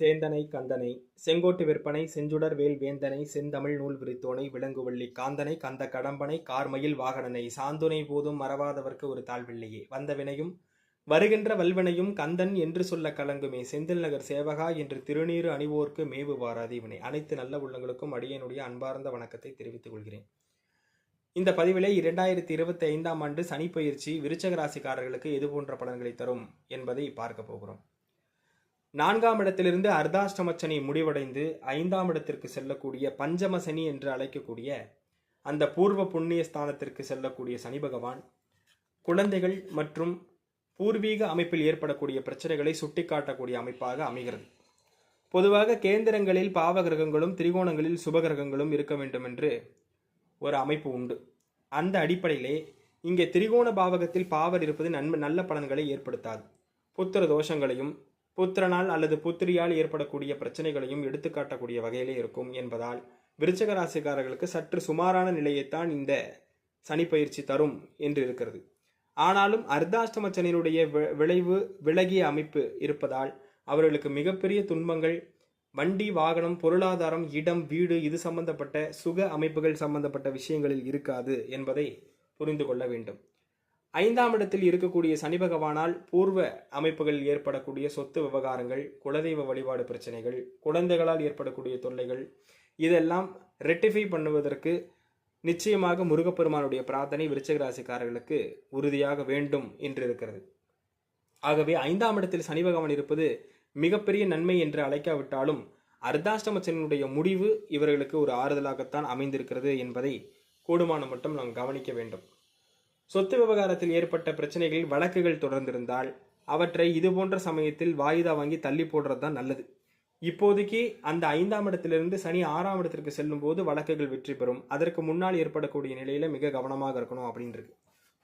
சேந்தனை கந்தனை செங்கோட்டு விற்பனை செஞ்சுடர் வேல் வேந்தனை செந்தமிழ் நூல் விரித்தோனை விலங்குவள்ளி காந்தனை கந்த கடம்பனை கார்மயில் வாகனனை சாந்துனை போதும் மறவாதவர்க்கு ஒரு தாழ்வில்லையே. வந்த வினையும் வருகின்ற வல்வினையும் கந்தன் என்று சொல்ல கலங்குமே. செந்தில் நகர் சேவகா என்று திருநீறு அணிவோர்க்கு மேவு வாராது இவனை. அனைத்து நல்ல உள்ளங்களுக்கும் அடியனுடைய அன்பார்ந்த வணக்கத்தை தெரிவித்துக் கொள்கிறேன். இந்த பதிவிலே இரண்டாயிரத்தி இருபத்தி ஐந்தாம் ஆண்டு சனிப்பயிற்சி விருச்சக ராசிக்காரர்களுக்கு எது போன்ற பலன்களை தரும் என்பதை பார்க்க போகிறோம். நான்காம் இடத்திலிருந்து அர்த்தாஷ்டம சனி முடிவடைந்து ஐந்தாம் இடத்திற்கு செல்லக்கூடிய பஞ்சம சனி என்று அழைக்கக்கூடிய அந்த பூர்வ புண்ணிய ஸ்தானத்திற்கு செல்லக்கூடிய சனி பகவான் குழந்தைகள் மற்றும் பூர்வீக அமைப்பில் ஏற்படக்கூடிய பிரச்சனைகளை சுட்டிக்காட்டக்கூடிய அமைப்பாக அமைகிறது. பொதுவாக கேந்திரங்களில் பாவகிரகங்களும் திரிகோணங்களில் சுபகிரகங்களும் இருக்க வேண்டும் என்று ஒரு அமைப்பு உண்டு. அந்த அடிப்படையிலே இங்கே திரிகோண பாவகத்தில் பாவர் இருப்பது நன்மை நல்ல பலன்களை ஏற்படுத்தாது. புத்திர தோஷங்களையும் புத்திரனால் அல்லது புத்திரியால் ஏற்படக்கூடிய பிரச்சனைகளையும் எடுத்துக்காட்டக்கூடிய வகையிலே இருக்கும் என்பதால் விருச்சக ராசிக்காரர்களுக்கு சற்று சுமாரான நிலையைத்தான் இந்த சனி பயிற்சி தரும் என்று இருக்கிறது. ஆனாலும் அர்த்தாஷ்டம சனியினுடைய வி- விளைவு விலகிய அமைப்பு இருப்பதால் அவர்களுக்கு மிகப்பெரிய துன்பங்கள் வண்டி வாகனம் பொருளாதாரம் இடம் வீடு இது சம்பந்தப்பட்ட சுக அமைப்புகள் சம்பந்தப்பட்ட விஷயங்களில் இருக்காது என்பதை புரிந்து கொள்ள வேண்டும். ஐந்தாம் இடத்தில் இருக்கக்கூடிய சனி பகவானால் பூர்வ அமைப்புகளில் ஏற்படக்கூடிய சொத்து விவகாரங்கள் குலதெய்வ வழிபாடு பிரச்சனைகள் குழந்தைகளால் ஏற்படக்கூடிய தொல்லைகள் இதெல்லாம் ரெட்டிஃபை பண்ணுவதற்கு நிச்சயமாக முருகப்பெருமானுடைய பிரார்த்தனை விருச்சிக ராசிக்காரர்களுக்கு உறுதியாக வேண்டும் என்று இருக்கிறது. ஆகவே ஐந்தாம் இடத்தில் சனி பகவான் இருப்பது மிகப்பெரிய நன்மை என்று அழைக்காவிட்டாலும் அர்த்தாஷ்டமச்சனுடைய முடிவு இவர்களுக்கு ஒரு ஆறுதலாகத்தான் அமைந்திருக்கிறது என்பதை கூடுமான மட்டும் நாம் கவனிக்க வேண்டும். சொத்து விவகாரத்தில் ஏற்பட்ட பிரச்சனைகளில் வழக்குகள் தொடர்ந்திருந்தால் அவற்றை இது போன்ற சமயத்தில் வாயுதா வாங்கி தள்ளி போடுறது தான் நல்லது. இப்போதைக்கு அந்த ஐந்தாம் இடத்திலிருந்து சனி ஆறாம் இடத்திற்கு செல்லும் போது வழக்குகள் வெற்றி பெறும். அதற்கு முன்னால் ஏற்படக்கூடிய நிலையில மிக கவனமாக இருக்கணும் அப்படின்றது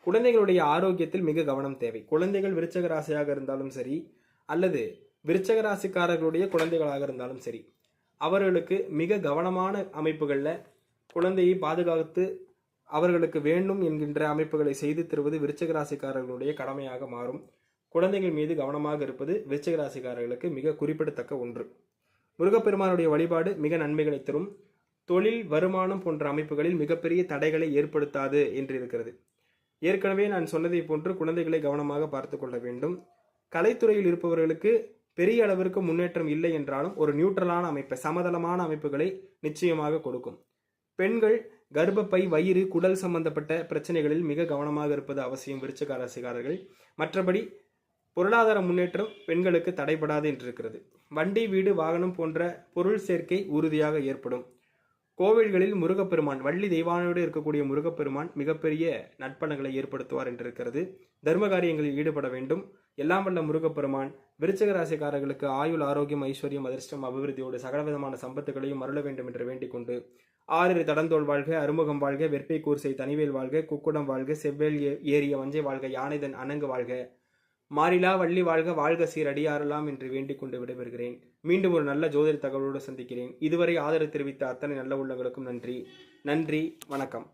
குழந்தைகளுடைய ஆரோக்கியத்தில் மிக கவனம் தேவை. குழந்தைகள் விருச்சக ராசியாக இருந்தாலும் சரி அல்லது விருச்சக ராசிக்காரர்களுடைய குழந்தைகளாக இருந்தாலும் சரி அவர்களுக்கு மிக கவனமான அமைப்புகளில் குழந்தையை பாதுகாத்து அவர்களுக்கு வேண்டும் என்கின்ற அமைப்புகளை செய்து தருவது விருச்சக ராசிக்காரர்களுடைய கடமையாக மாறும். குழந்தைகள் மீது கவனமாக இருப்பது விருச்சக ராசிக்காரர்களுக்கு மிக குறிப்பிடத்தக்க ஒன்று. முருகப்பெருமானுடைய வழிபாடு மிக நன்மைகளை தரும். தொழில் வருமானம் போன்ற அமைப்புகளில் மிகப்பெரிய தடைகளை ஏற்படுத்தாது என்று இருக்கிறது. ஏற்கனவே நான் சொன்னதை போன்று குழந்தைகளை கவனமாக பார்த்து கொள்ள வேண்டும். கலைத்துறையில் இருப்பவர்களுக்கு பெரிய அளவிற்கு முன்னேற்றம் இல்லை என்றாலும் ஒரு நியூட்ரலான அமைப்பை சமதளமான அமைப்புகளை நிச்சயமாக கொடுக்கும். பெண்கள் கர்ப்பப்பை வயிறு குடல் சம்பந்தப்பட்ட பிரச்சனைகளில் மிக கவனமாக இருப்பது அவசியம் விருச்சக ராசிக்காரர்கள் மற்றபடி பொருளாதார முன்னேற்றம் பெண்களுக்கு தடைபடாது என்று இருக்கிறது வண்டி வீடு வாகனம் போன்ற பொருள் சேர்க்கை உறுதியாக ஏற்படும். கோவில்களில் முருகப்பெருமான் வள்ளி தெய்வானோடு இருக்கக்கூடிய முருகப்பெருமான் மிகப்பெரிய நட்பணங்களை ஏற்படுத்துவார் என்று இருக்கிறது. தர்ம காரியங்களில் ஈடுபட வேண்டும். எல்லாம் வல்ல முருகப்பெருமான் விருச்சக ராசிக்காரர்களுக்கு ஆயுள் ஆரோக்கியம் ஐஸ்வர்யம் அதிர்ஷ்டம் அபிவிருத்தியோடு சகலவிதமான சம்பத்துகளையும் அருள வேண்டும் என்று வேண்டிக் கொண்டு தடந்தோல் வாழ்க அறுமுகம் வாழ்க வெற்பை கூர்சை தனிவேல் வாழ்க குக்குடம் வாழ்க செவ்வேல் ஏறிய வஞ்சை வாழ்க யானைதன் அணங்கு வாழ்க. மாறிலா வள்ளி வாழ்க வாழ்க சீரடியாரலாம் என்று வேண்டிக் கொண்டு விடைபெறுகிறேன். மீண்டும் ஒரு நல்ல ஜோதிட தகவலோடு சந்திக்கிறேன். இதுவரை ஆதரவு தெரிவித்த அத்தனை நல்ல உள்ளங்களுக்கும் நன்றி. நன்றி. வணக்கம்.